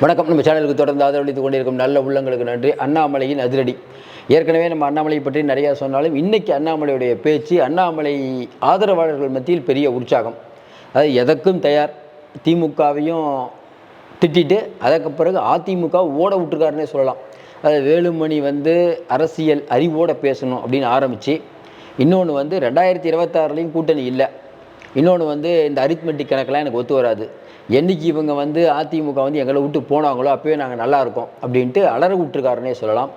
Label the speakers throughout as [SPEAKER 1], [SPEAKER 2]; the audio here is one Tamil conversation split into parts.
[SPEAKER 1] வணக்கம். நம்ம சேனலுக்கு தொடர்ந்து ஆதரவளித்துக் கொண்டிருக்கும் நல்ல உள்ளங்களுக்கு நன்றி. அண்ணாமலையின் அதிரடி. ஏற்கனவே நம்ம அண்ணாமலையை பற்றி நிறையா சொன்னாலும் இன்றைக்கி அண்ணாமலையுடைய பேச்சு அண்ணாமலை ஆதரவாளர்கள் மத்தியில் பெரிய உற்சாகம். அதாவது எதற்கும் தயார். திமுகவையும் திட்டிட்டு அதற்கு பிறகு அதிமுக ஓட விட்டுருக்காருன்னே சொல்லலாம். அதாவது வேலுமணி வந்து அரசியல் அறிவோட பேசணும் அப்படின்னு ஆரம்பித்து இன்னொன்று வந்து ரெண்டாயிரத்தி இருபத்தாறுலேயும் கூட்டணி இல்லை. இன்னொன்று வந்து இந்த அரித்மெட்டிக் கணக்கெலாம் எனக்கு ஒத்து வராது. என்னைக்கு இவங்க வந்து அதிமுக வந்து எங்களை விட்டு போனாங்களோ அப்போயே நாங்கள் நல்லா இருக்கோம் அப்படின்ட்டு அலற விட்டுருக்காருன்னே சொல்லலாம்.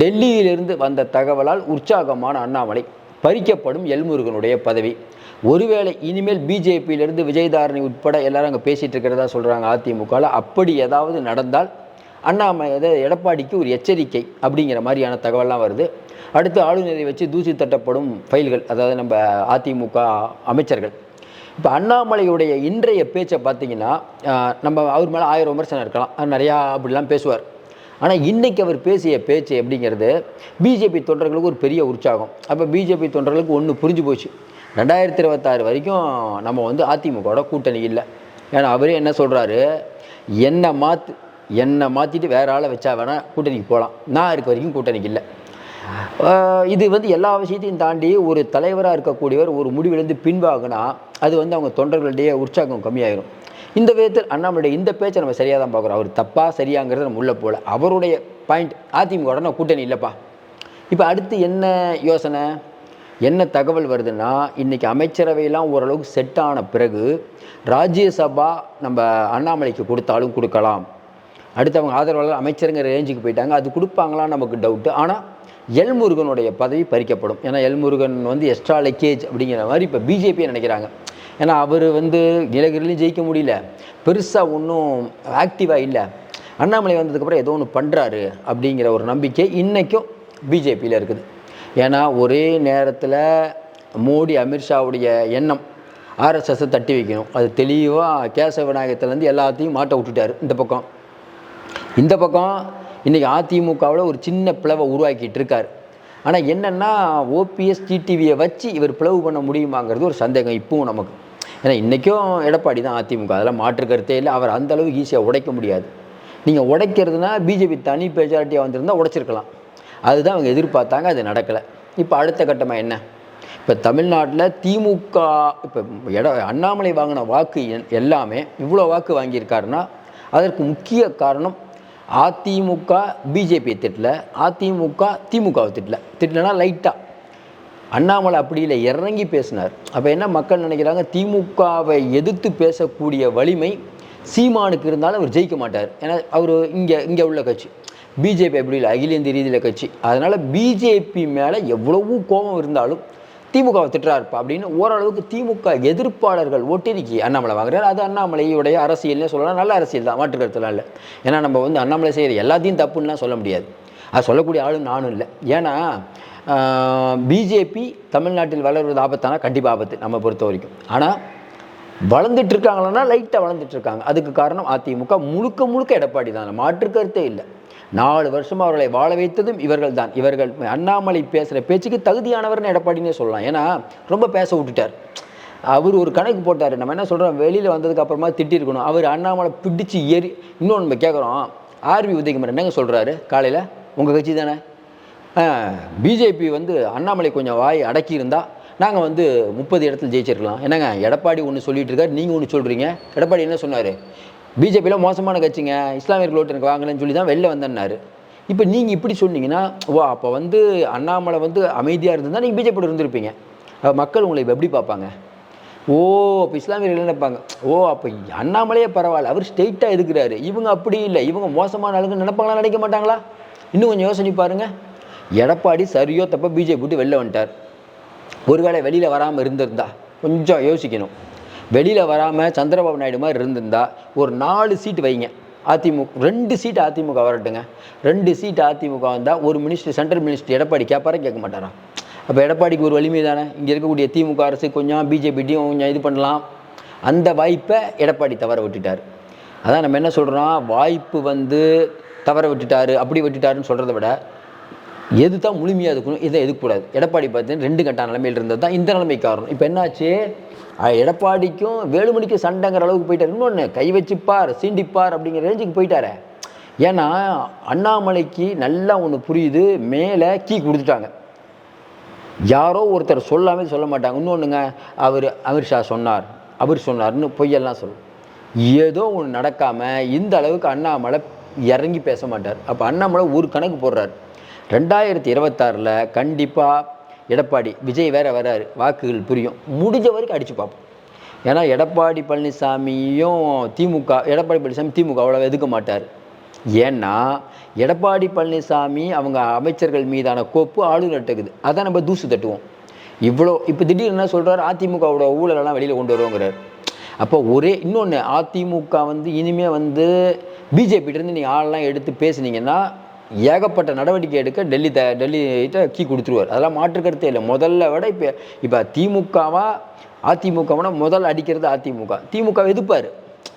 [SPEAKER 1] டெல்லியிலிருந்து வந்த தகவலால் உற்சாகமான அண்ணாமலை பறிக்கப்படும் எல்முருகனுடைய பதவி. ஒருவேளை இனிமேல் பிஜேபியிலிருந்து விஜயதாரணி உட்பட எல்லாரும் அங்கே பேசிகிட்டு இருக்கிறதா சொல்கிறாங்க அதிமுகவில் அப்படி ஏதாவது நடந்தால் அண்ணாமலை எடப்பாடிக்கு ஒரு எச்சரிக்கை அப்படிங்கிற மாதிரியான தகவல்லாம் வருது. அடுத்து ஆளுநரை வச்சு தூசி தட்டப்படும் ஃபைல்கள் அதாவது நம்ம அதிமுக அமைச்சர்கள். இப்போ அண்ணாமலையுடைய இன்றைய பேச்சை பார்த்தீங்கன்னா நம்ம அவர் மேலே ஆயிரம் விமர்சனம் இருக்கலாம். நிறையா அப்படிலாம் பேசுவார். ஆனால் இன்றைக்கி அவர் பேசிய பேச்சு எப்படிங்கிறது பிஜேபி தொண்டர்களுக்கு ஒரு பெரிய உற்சாகம். அப்போ பிஜேபி தொண்டர்களுக்கு ஒன்று புரிஞ்சு போச்சு. ரெண்டாயிரத்தி இருபத்தாறு வரைக்கும் நம்ம வந்து அதிமுகவோட கூட்டணி இல்லை. ஏன்னா அவரே என்ன சொல்கிறாரு என்னை மாற்று என்னை மாற்றிட்டு வேற ஆளை வச்சா வேணால் கூட்டணிக்கு போகலாம். நான் இருக்க வரைக்கும் கூட்டணிக்கு இல்லை. இது வந்து எல்லா விஷயத்தையும் தாண்டி ஒரு தலைவராக இருக்கக்கூடியவர் ஒரு முடிவிலிருந்து பின்வாங்கினா அது வந்து அவங்க தொண்டர்களுடைய உற்சாகம் கம்மியாயிரும். இந்த விதத்தில் அண்ணாமலையுடைய இந்த பேச்சை நம்ம சரியாக தான் பார்க்குறோம். அவர் தப்பாக சரியாங்கிறத நம்ம உள்ளே போகல. அவருடைய பாயிண்ட் அதிமுக உடனே கூட்டணி இல்லைப்பா. இப்போ அடுத்து என்ன யோசனை? என்ன தகவல் வருதுன்னா இன்றைக்கி அமைச்சரவையெல்லாம் ஓரளவுக்கு செட் ஆன பிறகு ராஜ்யசபா நம்ம அண்ணாமலைக்கு கொடுத்தாலும் கொடுக்கலாம். அடுத்து அவங்க ஆதரவாளர் அமைச்சருங்கிற ரேஞ்சுக்கு போயிட்டாங்க. அது கொடுப்பாங்களான்னு நமக்கு டவுட்டு ஆனால் எல்முருகனுடைய பதவி பறிக்கப்படும். ஏன்னா எல்முருகன் வந்து எக்ஸ்ட்ரா லக்கேஜ் அப்படிங்கிற மாதிரி இப்போ பிஜேபியை நினைக்கிறாங்க. ஏன்னா அவர் வந்து நிலகிரிலையும் ஜெயிக்க முடியல. பெருசாக ஒன்றும் ஆக்டிவாக இல்லை. அண்ணாமலை வந்ததுக்கப்புறம் ஏதோ ஒன்று பண்ணுறாரு அப்படிங்கிற ஒரு நம்பிக்கை இன்றைக்கும் பிஜேபியில் இருக்குது. ஏன்னா ஒரே நேரத்தில் மோடி அமித்ஷாவுடைய எண்ணம் ஆர்எஸ்எஸ்ஸை தட்டி வைக்கணும். அது தெளிவாக கேசவ விநாயகத்துலேருந்து எல்லாத்தையும் மாட்ட விட்டுட்டார். இந்த பக்கம். இந்த பக்கம் இன்றைக்கி அதிமுகவில் ஒரு சின்ன பிளவை உருவாக்கிட்டு இருக்கார். ஆனால் என்னென்னா ஓபிஎஸ் டிடிவியை வச்சு இவர் பிளவு பண்ண முடியுமாங்கிறது ஒரு சந்தேகம் இப்பவும் நமக்கு. ஏன்னா இன்றைக்கும் எடப்பாடி தான் அதிமுக. அதெல்லாம் மாற்று கருத்தே இல்லை. அவர் அந்த அளவுக்கு ஈஸியாக உடைக்க முடியாது. நீங்கள் உடைக்கிறதுனா பிஜேபி தனி மெஜாரிட்டியாக வந்திருந்தால் உடைச்சிருக்கலாம். அதுதான் அவங்க எதிர்பார்த்தாங்க அது நடக்கலை. இப்போ அடுத்த கட்டமாக என்ன? இப்போ தமிழ்நாட்டில் திமுக இப்போ எட அண்ணாமலை வாங்கின வாக்கு எல்லாமே இவ்வளோ வாக்கு வாங்கியிருக்காருன்னா அதற்கு முக்கிய காரணம் அதிமுக பிஜேபியை திட்டல அதிமுக திமுகவை திட்டல. திட்டலனா லைட்டாக அண்ணாமலை அப்படி இல்லை இறங்கி பேசினார். அப்போ என்ன மக்கள் நினைக்கிறாங்க? திமுகவை எதிர்த்து பேசக்கூடிய வலிமை சீமானுக்கு இருந்தாலும் அவர் ஜெயிக்க மாட்டார். ஏன்னா அவர் இங்கே இங்கே உள்ள கட்சி. பிஜேபி அப்படி இல்லை? அகில இந்திய ரீதியில் கட்சி. அதனால் பிஜேபி மேலே எவ்வளவு கோபம் இருந்தாலும் திமுகவை திட்டுறாருப்பா அப்படின்னு ஓரளவுக்கு திமுக எதிர்ப்பாளர்கள் ஒட்டிருக்கி அண்ணாமலை வாங்குறாரு. அது அண்ணாமலையுடைய அரசியல்னே சொல்லலாம். நல்ல அரசியல் தான் மாற்று கருத்துலாம் இல்லை. ஏன்னா நம்ம வந்து அண்ணாமலை செய்கிற எல்லாத்தையும் தப்புன்னுலாம் சொல்ல முடியாது. அது சொல்லக்கூடிய ஆளும் நானும் இல்லை. ஏன்னா பிஜேபி தமிழ்நாட்டில் வளர்வது ஆபத்தானா? கண்டிப்பாக ஆபத்து நம்ம பொறுத்த வரைக்கும். ஆனால் வளர்ந்துட்டு இருக்காங்களா? லைட்டாக வளர்ந்துட்டு இருக்காங்க. அதுக்கு காரணம் அதிமுக முழுக்க முழுக்க எடப்பாடி தான். மாற்று கருத்தே இல்லை. நாலு வருஷமாக அவர்களை வாழ வைத்ததும் இவர்கள் தான் இவர்கள் அண்ணாமலை பேசுகிற பேச்சுக்கு தகுதியானவர்னு எடப்பாடினே சொல்லலாம். ஏன்னா ரொம்ப பேச விட்டுட்டார். அவர் ஒரு கணக்கு போட்டார். நம்ம என்ன சொல்கிறோம் வெளியில் வந்ததுக்கு அப்புறமா திட்டிருக்கணும். அவர் அண்ணாமலை பிடிச்சி ஏறி இன்னொன்று நம்ம கேட்குறோம் ஆர்வி உதயகுமார் என்னங்க சொல்கிறாரு காலையில்? உங்கள் கட்சி தானே? பிஜேபி வந்து அண்ணாமலை கொஞ்சம் வாய் அடக்கியிருந்தா நாங்கள் வந்து முப்பது இடத்துல ஜெயிச்சிருக்கலாம். என்னங்க எடப்பாடி ஒன்று சொல்லிட்டு இருக்காரு நீங்கள் ஒன்று சொல்கிறீங்க எடப்பாடி என்ன சொன்னார்? பிஜேபியில் மோசமான கட்சிங்க இஸ்லாமியர்கள் ஓட்டு எனக்கு வாங்கலன்னு சொல்லி தான் வெளில வந்தேன்னாரு. இப்போ நீங்கள் இப்படி சொன்னீங்கன்னா ஓ அப்போ வந்து அண்ணாமலை வந்து அமைதியாக இருந்திருந்தா நீங்கள் பிஜேபியோட இருந்திருப்பீங்க. மக்கள் உங்களை இப்போ எப்படி பார்ப்பாங்க? ஓ அப்போ இஸ்லாமியர்கள் நினைப்பாங்க. ஓ அப்போ அண்ணாமலையே பரவாயில்ல அவர் ஸ்ட்ரெயிட்டாக இருக்கிறாரு இவங்க அப்படி இல்லை இவங்க மோசமான ஆளுங்க நினைப்பாங்களா நினைக்க மாட்டாங்களா? இன்னும் கொஞ்சம் யோசனை பாருங்க. எடப்பாடி சரியோ தப்போ பிஜேபி விட்டு வெளில வந்துட்டார். ஒருவேளை வெளியில் வராமல் இருந்திருந்தா கொஞ்சம் யோசிக்கணும். வெளியில் வராமல் சந்திரபாபு நாயுடு மாதிரி இருந்திருந்தா ஒரு நாலு சீட்டு வைங்க. அதிமுக ரெண்டு சீட்டு அதிமுக வரட்டுங்க. ரெண்டு சீட்டு அதிமுக வந்தால் ஒரு மினிஸ்டர் சென்ட்ரல் மினிஸ்டர் எடப்பாடி கேட்பாரா கேட்க மாட்டாரா? அப்போ எடப்பாடிக்கு ஒரு வலிமை தானே? இங்கே இருக்கக்கூடிய திமுக அரசு கொஞ்சம் பிஜேபிட்டையும் கொஞ்சம் இது பண்ணலாம். அந்த வாய்ப்பை எடப்பாடி தவற விட்டுட்டார். அதான் நம்ம என்ன சொல்கிறோம் வாய்ப்பு வந்து தவற விட்டுட்டாரு அப்படி விட்டுட்டாருன்னு சொல்கிறத விட எது தான் முழுமையாக இருக்கணும் இதை எதுக்கூடாது எடப்பாடி பார்த்தீங்கன்னா ரெண்டு கட்ட நிலைமையில் இருந்தது தான் இந்த நிலைமை காரணம். இப்போ என்னாச்சு? எடப்பாடிக்கும் வேலுமணிக்கும் சண்டைங்கிற அளவுக்கு போயிட்டார். இன்னொன்று கை வச்சுப்பார் சீண்டிப்பார் அப்படிங்கிற ரேஞ்சுக்கு போயிட்டாரே. ஏன்னா அண்ணாமலைக்கு நல்லா ஒன்று புரியுது மேலே கீ கொடுத்துட்டாங்க. யாரோ ஒருத்தர் சொல்லாமல் சொல்ல மாட்டாங்க. இன்னொன்றுங்க அவர் அமித்ஷா சொன்னார். அவர் சொன்னார்னு பொய்யெல்லாம் சொல்லும். ஏதோ ஒன்று நடக்காமல் இந்த அளவுக்கு அண்ணாமலை இறங்கி பேச மாட்டார். அப்போ அண்ணாமலை ஒரு கணக்கு போடுறார். ரெண்டாயிரத்தி இருபத்தாறில் கண்டிப்பாக எடப்பாடி விஜய் வேற வராரு. வாக்குகள் புரியும். முடிஞ்ச வரைக்கும் அடித்து பார்ப்போம். ஏன்னா எடப்பாடி பழனிசாமியும் திமுக எடப்பாடி பழனிசாமி திமுக அவ்வளோ எதுக்க மாட்டார். ஏன்னா எடப்பாடி பழனிசாமி அவங்க அமைச்சர்கள் மீதான கோப்பு ஆளுநர் இருக்குது அதை நம்ம தூசு தட்டுவோம். இவ்வளோ இப்போ திடீர்னு என்ன சொல்கிறார் அதிமுகவோட ஊழலெல்லாம் வெளியில் கொண்டு வருவோங்கிறார். அப்போ ஒரே இன்னொன்று அதிமுக வந்து இனிமேல் வந்து பிஜேபியிலேருந்து நீங்கள் ஆளெல்லாம் எடுத்து பேசுனீங்கன்னா ஏகப்பட்ட நடவடிக்கை எடுக்க டெல்லி த டெல்லிகிட்ட கீ கொடுத்துருவார். அதெல்லாம் மாற்று கருத்தே இல்லை. முதல்ல விட இப்போ இப்போ திமுகவா அதிமுகவுனா முதல்ல அடிக்கிறது அதிமுக. திமுக எதிர்ப்பார்.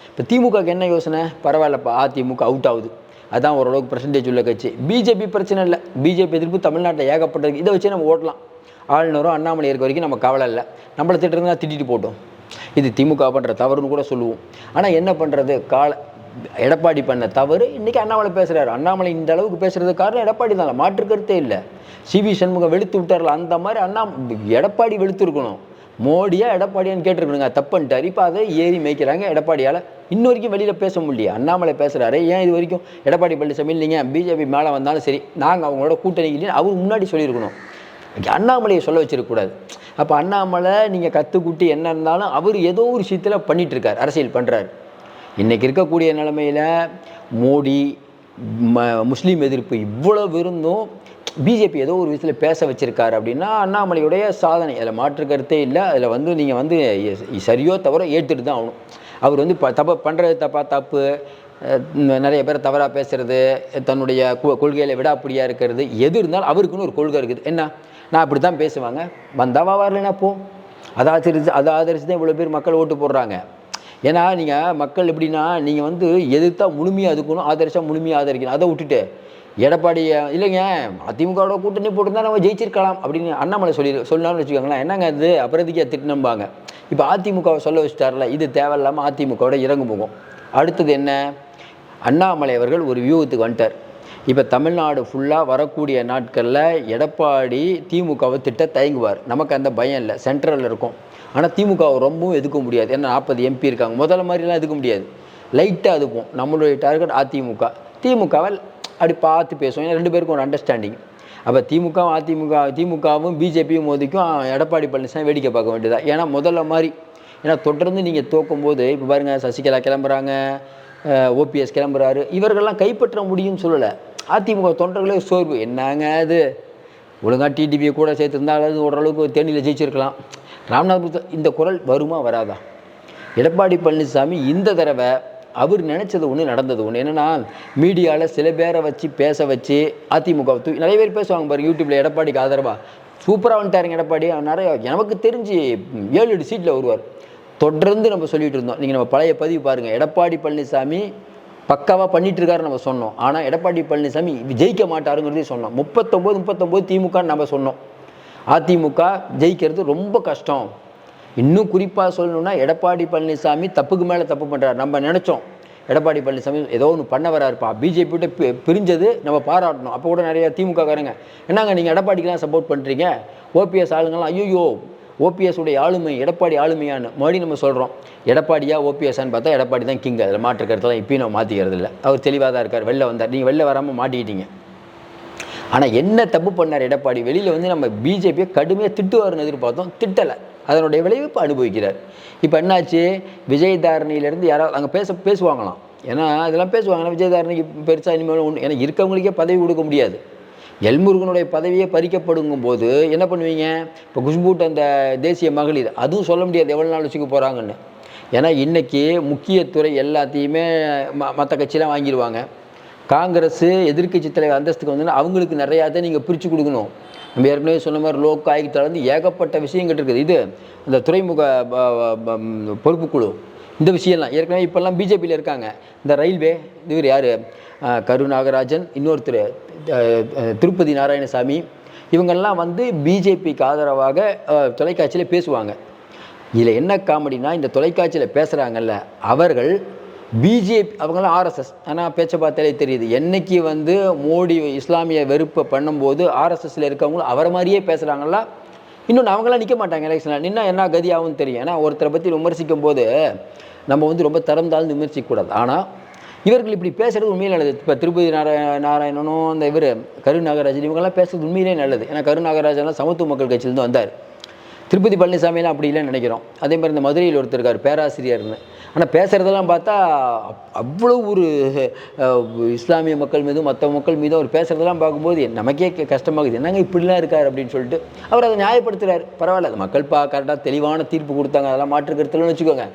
[SPEAKER 1] இப்போ திமுகவுக்கு என்ன யோசனை? பரவாயில்லப்பா அதிமுக அவுட் ஆகுது. அதான் ஓரளவுக்கு பர்சன்டேஜ் உள்ள கட்சி. பிஜேபி பிரச்சனை இல்லை. பிஜேபி எதிர்ப்பு தமிழ்நாட்டில் ஏகப்பட்டது. இதை வச்சு நம்ம ஓட்டலாம். ஆளுநரும் அண்ணாமலை இருக்க வரைக்கும் நம்ம கவலை இல்லை. நம்மளை திட்டுறதுனா திட்டிட்டு போட்டோம். இது திமுக பண்ணுற தவறுன்னு கூட சொல்லுவோம். ஆனால் என்ன பண்ணுறது கால எடப்பாடி பண்ண தவறு இன்றைக்கி அண்ணாமலை பேசுகிறாரு அண்ணாமலை இந்த அளவுக்கு பேசுகிறது காரணம் எடப்பாடி தான் மாற்று கருத்தே இல்லை. சிவி சண்முகம் வெளுத்து விட்டார்ல அந்த மாதிரி அண்ணா எடப்பாடி வெளுத்துருக்கணும். மோடியாக மோடியா எடப்பாடியான்னு கேட்டிருக்கணுங்க. தப்புன்ட்டார் இப்போ அதை ஏறி மேய்க்கிறாங்க எடப்பாடியால். இன்ன வரைக்கும் வெளியில் பேச முடியல அண்ணாமலை பேசுகிறாரு ஏன் இது வரைக்கும் எடப்பாடி பழனிசாமி இல்லைங்க? பிஜேபி மேலே வந்தாலும் சரி நாங்கள் அவங்களோட கூட்டணி இல்லைன்னு அவர் முன்னாடி சொல்லியிருக்கணும். அண்ணாமலையை சொல்ல வச்சிருக்கக்கூடாது அப்போ அண்ணாமலை நீங்கள் கற்றுக்குட்டி என்ன இருந்தாலும் அவர் ஏதோ ஒரு விஷயத்தில் பண்ணிகிட்ருக்கார் அரசியல் பண்ணுறாரு இன்றைக்கி இருக்கக்கூடிய நிலமையில் மோடி ம முஸ்லீம் எதிர்ப்பு இவ்வளவு இருந்தும் பிஜேபி ஏதோ ஒரு விஷயத்தில் பேச வச்சிருக்காரு அப்படின்னா அண்ணாமலையுடைய சாதனை. அதில் மாற்று கருத்தே இல்லை. அதில் வந்து நீங்கள் வந்து சரியோ தவிர ஏற்றுட்டு தான் ஆகணும். அவர் வந்து ப தப்ப பண்ணுறது தப்பா தப்பு நிறைய பேர் தவறாக பேசுறது தன்னுடைய கொள்கையில் கொள்கையில விடாப்பிடியாக இருக்கிறது எது இருந்தாலும் அவருக்குன்னு ஒரு கொள்கை இருக்குது. என்ன? நான் அப்படி தான் பேசுவாங்க வந்தவா வரலனா போ. அதை ஆதரிச்சு அதை ஆதரிச்சு தான் இவ்வளோ பேர் மக்கள் ஓட்டு போடுறாங்க. ஏன்னா நீங்கள் மக்கள் எப்படின்னா நீங்கள் வந்து எதிர்த்தா முழுமையாக அதுக்கணும் ஆதரிச்சா முழுமையாக ஆதரிக்கணும். அதை விட்டுட்டு எடப்பாடியை இல்லைங்க அதிமுகவோட கூட்டணி போட்டிருந்தா நம்ம ஜெயிச்சிருக்கலாம் அப்படின்னு அண்ணாமலை சொல்லி சொன்னாலும் வச்சுக்கோங்களேன். என்னங்க அது அப்புறத்துக்கே திட்டினம்பாங்க. இப்போ அதிமுகவை சொல்ல வச்சுட்டார்ல இது தேவையில்லாமல் அதிமுகவோட இறங்கு போகும் அடுத்தது என்ன? அண்ணாமலை அவர்கள் ஒரு வியூகத்துக்கு வந்துட்டார். இப்போ தமிழ்நாடு ஃபுல்லாக வரக்கூடிய நாட்களில் எடப்பாடி திமுகவை திட்ட தயங்குவார். நமக்கு அந்த பயம் இல்லை. சென்ட்ரலில் இருக்கும். ஆனால் திமுகவை ரொம்பவும் எதுக்க முடியாது. ஏன்னா நாற்பது எம்பி இருக்காங்க. முதல்ல மாதிரிலாம் எதுக்க முடியாது. லைட்டாக இருக்கும் நம்மளுடைய டார்கெட் அதிமுக. திமுகவை அப்படி பார்த்து பேசுவோம். ஏன்னா ரெண்டு பேருக்கும் ஒரு அண்டர்ஸ்டாண்டிங் அப்போ திமுகவும் அதிமுக திமுகவும் பிஜேபியும் மோதிக்கும். எடப்பாடி பழனிசாமி வேடிக்கை பார்க்க வேண்டியதாக ஏன்னா முதல்ல மாதிரி ஏன்னா தொடர்ந்து நீங்கள் தோக்கும்போது இப்போ பாருங்கள் சசிகலா கிளம்புறாங்க ஓபிஎஸ் கிளம்புறாரு. இவர்கள்லாம் கைப்பற்ற முடியும்னு சொல்லலை. அதிமுக தொண்டர்களே சோர்வு. என்னங்க அது? ஒழுங்காக டிடிபியை கூட சேர்த்துருந்தாலும் ஓரளவுக்கு தேனியில் ஜெயிச்சிருக்கலாம். ராம்நாத் இந்த குரல் வருமா வராதா? எடப்பாடி பழனிசாமி இந்த தடவை அவர் நினச்சது ஒன்று நடந்தது ஒன்று என்னென்னா மீடியாவில் சில பேரை வச்சு பேச வச்சு அதிமுக நிறைய பேர் பேசுவாங்க பாருங்க யூடியூப்பில் எடப்பாடிக்கு ஆதரவாக சூப்பராக வந்துட்டாருங்க எடப்பாடி. நிறைய நமக்கு தெரிஞ்சு ஏழு எட்டு சீட்டில் வருவார். தொடர்ந்து நம்ம சொல்லிட்டு இருந்தோம். நீங்கள் நம்ம பழைய பதிவு பாருங்கள் எடப்பாடி பழனிசாமி பக்காவாக பண்ணிட்டு இருக்காரு நம்ம சொன்னோம். ஆனால் எடப்பாடி பழனிசாமி ஜெயிக்க மாட்டாருங்கிறதையும் சொன்னோம். முப்பத்தொம்போது முப்பத்தொம்போது திமுகன்னு நம்ம சொன்னோம். அதிமுக ஜெயிக்கிறது ரொம்ப கஷ்டம். இன்னும் குறிப்பாக சொல்லணும்னா எடப்பாடி பழனிசாமி தப்புக்கு மேலே தப்பு பண்ணுறாரு நம்ம நினச்சோம். எடப்பாடி பழனிசாமி ஏதோ ஒன்று பண்ண வராருப்பா. பிஜேபி விட்டு பிரிஞ்சது நம்ம பாராட்டணும். அப்போ கூட நிறைய திமுக காரங்க என்னங்க நீங்கள் எடப்பாடிக்கெலாம் சப்போர்ட் பண்ணுறீங்க ஓபிஎஸ் ஆளுங்கெல்லாம் ஐயோ ஓபிஎஸ் உடைய ஆளுமை எடப்பாடி ஆளுமையான்னு மறுபடியும் நம்ம சொல்கிறோம் எடப்பாடியா ஓபிஎஸ்ன்னு பார்த்தா எடப்பாடி தான் கிங் அதில் மாற்று கருத்தெல்லாம் இப்பயும் நம்ம மாற்றிக்கிறது இல்லை அவர் தெளிவாக தான் இருக்கார். வெளில வந்தார். நீங்கள் வெளில வராமல் மாட்டிக்கிட்டீங்க. ஆனால் என்ன தப்பு பண்ணார் எடப்பாடி? வெளியில் வந்து நம்ம பிஜேபியை கடுமையாக திட்டுவார்னு எதிர்பார்த்தோம். திட்டலை. அதனுடைய விளைவு இப்போ அனுபவிக்கிறார். இப்போ என்னாச்சு? விஜயதாரணியிலேருந்து யாராவது அங்கே பேச பேசுவாங்களாம். ஏன்னா அதெல்லாம் பேசுவாங்க விஜயதாரணிக்கு பெருசாக இனிமேல் ஒன்று ஏன்னா இருக்கவங்களுக்கே பதவி கொடுக்க முடியாது. எல்முருகனுடைய பதவியே பறிக்கப்படுங்கும் போது என்ன பண்ணுவீங்க? இப்போ குஷ்பூட் அந்த தேசிய மகளிர் அதுவும் சொல்ல முடியாது எவ்வளோ நாள் வச்சுக்க போகிறாங்கன்னு ஏன்னா இன்றைக்கி முக்கியத்துறை எல்லாத்தையுமே ம மற்ற கட்சியெலாம் வாங்கிடுவாங்க. காங்கிரஸ் எதிர்க்கட்சி தலைவர் அந்தஸ்துக்கு வந்து அவங்களுக்கு நிறையா தான் நீங்கள் பிரித்து கொடுக்கணும். நம்ம ஏற்கனவே சொன்ன மாதிரி லோக் ஆயுக்தால இருந்து ஏகப்பட்ட விஷயங்கள் இருக்குது. இது இந்த துறைமுக பொறுப்பு குழு. பொறுப்புக்குழு இந்த விஷயம்லாம் ஏற்கனவே இப்போல்லாம் பிஜேபியில் இருக்காங்க. இந்த ரயில்வே இவர் யார்? கரு நாகராஜன் இன்னொருத்தர் திருப்பதி நாராயணசாமி. இவங்கெல்லாம் வந்து பிஜேபிக்கு ஆதரவாக தொலைக்காட்சியில் பேசுவாங்க. இதில் என்ன காமெடினா இந்த தொலைக்காட்சியில் பேசுகிறாங்கல்ல அவர்கள் பிஜேபி அவங்களாம் ஆர்எஸ்எஸ். ஆனால் பேச்சை பார்த்தாலே தெரியுது. என்னைக்கு வந்து மோடி இஸ்லாமிய வெறுப்பை பண்ணும்போது ஆர்எஸ்எஸ்ல இருக்கவங்களும் அவரை மாதிரியே பேசுகிறாங்களா இன்னொன்று அவங்களாம் நிற்க மாட்டாங்க எலெக்ஷனில் நின்னா என்ன கதி ஆகும்னு தெரியும். ஏன்னா ஒருத்தரை பற்றி விமர்சிக்கும் போது நம்ம வந்து ரொம்ப தரம் தாழ்ந்து விமர்சிக்கக்கூடாது. ஆனால் இவர்கள் இப்படி பேசுறது உண்மையிலே நல்லது. இப்போ திருப்பதி நாராய நாராயணனும் இந்த இவர் கரு நாகராஜன் இவங்கெல்லாம் பேசுறது உண்மையிலே நல்லது. ஏன்னா கரு நாகராஜன்லாம் சமத்துவ மக்கள் கட்சியிலேருந்து வந்தார். திருப்பதி பழனிசாமியெல்லாம் அப்படி இல்லைன்னு நினைக்கிறோம். அதே மாதிரி இந்த மதுரையில் ஒருத்தர் இருக்கார் பேராசிரியர்னு. ஆனால் பேசுகிறதெல்லாம் பார்த்தா அவ்வளோ ஒரு இஸ்லாமிய மக்கள் மீதும் மற்ற மக்கள் மீதும் அவர் பேசுகிறதெல்லாம் பார்க்கும்போது நமக்கே கஷ்டமாகுது. என்னங்க இப்படிலாம் இருக்கார் அப்படின்னு சொல்லிட்டு அவர் அதை நியாயப்படுத்துகிறார் பரவாயில்ல அது மக்கள் பா கரெக்டாக தெளிவான தீர்ப்பு கொடுத்தாங்க. அதெல்லாம் மாற்றுக்கருத்துலன்னு வச்சுக்கோங்க.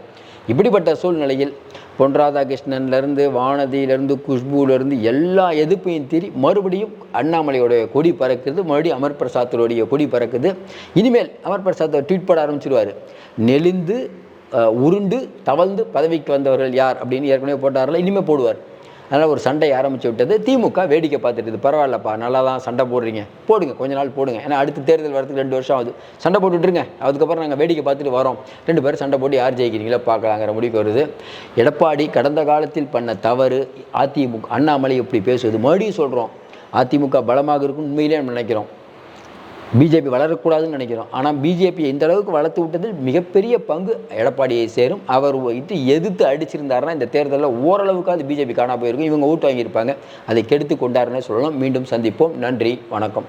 [SPEAKER 1] இப்படிப்பட்ட சூழ்நிலையில் பொன் ராதாகிருஷ்ணன்லேருந்து வானதியிலேருந்து குஷ்புலேருந்து எல்லா எதிர்ப்பையும் தீரி மறுபடியும் அண்ணாமலையோடைய கொடி பறக்குது. மறுபடியும் அமர் பிரசாத்தோடைய கொடி பறக்குது. இனிமேல் அமர் பிரசாத் ட்வீட் பண்ண ஆரம்பிச்சிருவார். நெளிந்து உருண்டு தவழ்ந்து பதவிக்கு வந்தவர்கள் யார் அப்படின்னு ஏற்கனவே போட்டார்ல இனிமேல் போடுவார். அதனால் ஒரு சண்டை ஆரம்பித்து விட்டது. திமுக வேடிக்கை பார்த்துட்டு பரவாயில்லப்பா நல்லா தான் சண்டை போடுறீங்க. போடுங்க கொஞ்ச நாள் போடுங்க. ஏன்னா அடுத்த தேர்தல் வரதுக்கு ரெண்டு வருஷம் ஆகுது. சண்டை போட்டு விட்டுருங்க. அதுக்கப்புறம் நாங்கள் வேடிக்கை பார்த்துட்டு வரோம். ரெண்டு பேரும் சண்டை போட்டு யார் ஜெயிக்கிறீங்களோ பார்க்கலாங்கிற முடிவுக்கு வருது. எடப்பாடி கடந்த காலத்தில் பண்ண தவறு அதிமுக அண்ணாமலை இப்படி பேசுவது? மறுபடியும் சொல்கிறோம் அதிமுக பலமாக இருக்கும்னு உண்மையிலே நம்ம நினைக்கிறோம். பிஜேபி வளரக்கூடாதுன்னு நினைக்கிறோம். ஆனால் பிஜேபி இந்த அளவுக்கு வளர்த்து விட்டதில் மிகப்பெரிய பங்கு எடப்பாடியை சேரும். அவர் இட்டு எதிர்த்து அடிச்சிருந்தாருன்னா இந்த தேர்தலில் ஓரளவுக்காவது பிஜேபி காணா போயிருக்கும். இவங்க ஓட்டு வாங்கியிருப்பாங்க. அதை கெடுத்து கொண்டாருன்னு சொல்லலாம். மீண்டும் சந்திப்போம். நன்றி. வணக்கம்.